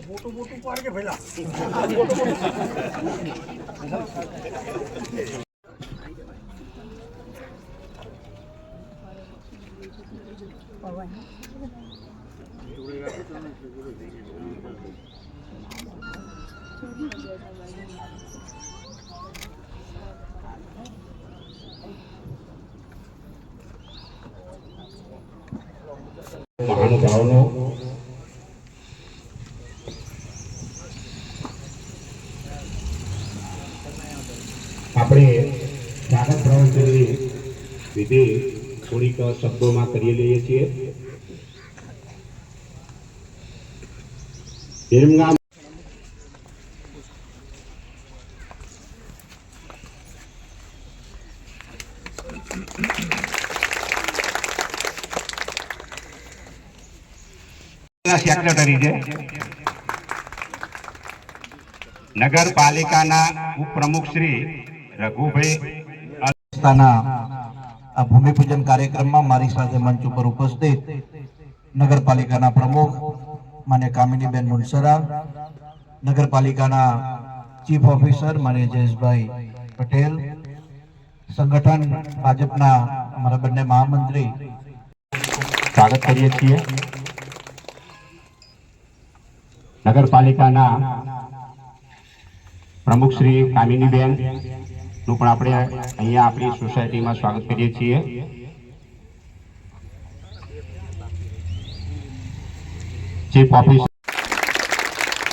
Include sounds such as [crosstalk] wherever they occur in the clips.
મોટું મોટું પાડ કે પેલા મહાનુભાવનો આપણે સ્વાગત પ્રવચનની વિધિ થોડીક શબ્દોમાં કરી લઈએ છીએ. વિરમગામ સેક્રેટરી છે. નગરપાલિકાના ઉપપ્રમુખ શ્રી ભૂમિપૂજન કાર્યક્રમમાં મારી સાથે મંચ ઉપર ઉપસ્થિત નગરપાલિકાના પ્રમુખ માન્ય કામિનીબેન મુનસરા, નગરપાલિકાના ચીફ ઓફિસર માન્ય જયેશભાઈ પટેલ, સંગઠન ભાજપના અમારા બંને મહામંત્રી. સ્વાગત કરીએ છીએ. નગરપાલિકાના પ્રમુખ શ્રી કામિનીબેન નું પણ આપણે અહીંયા આપણી સોસાયટીમાં સ્વાગત કરીએ છીએ. ચીફ ઓફિસ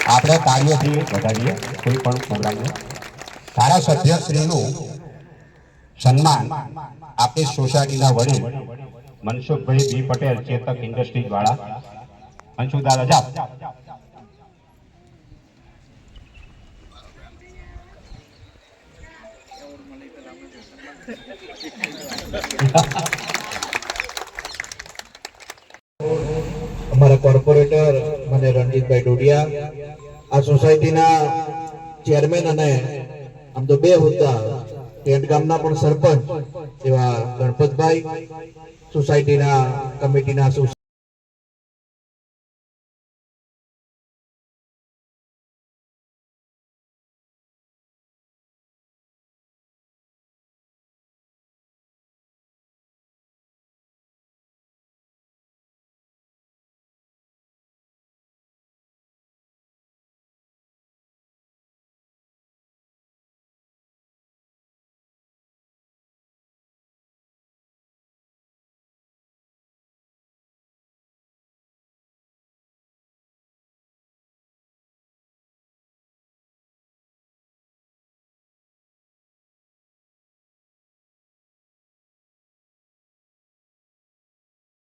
આપણે કાર્યથી વધારીએ, કોઈ પણ પ્રોગ્રામને ધારાસભ્યશ્રીનું સન્માન આપણી સોસાયટીના વડીલ મનસુખભાઈ બી પટેલ, ચેતક ઇન્ડસ્ટ્રીઝ વાળા મનસુખદાર અજાબ [laughs] અમારા કોર્પોરેટર મને રણજીતભાઈ ડોડિયા, આ સોસાયટીના ચેરમેન અને આમ તો બે હોદ્દા, ટેન્ટ ગામના પણ સરપંચ એવા ગણપતભાઈ, સોસાયટીના કમિટીના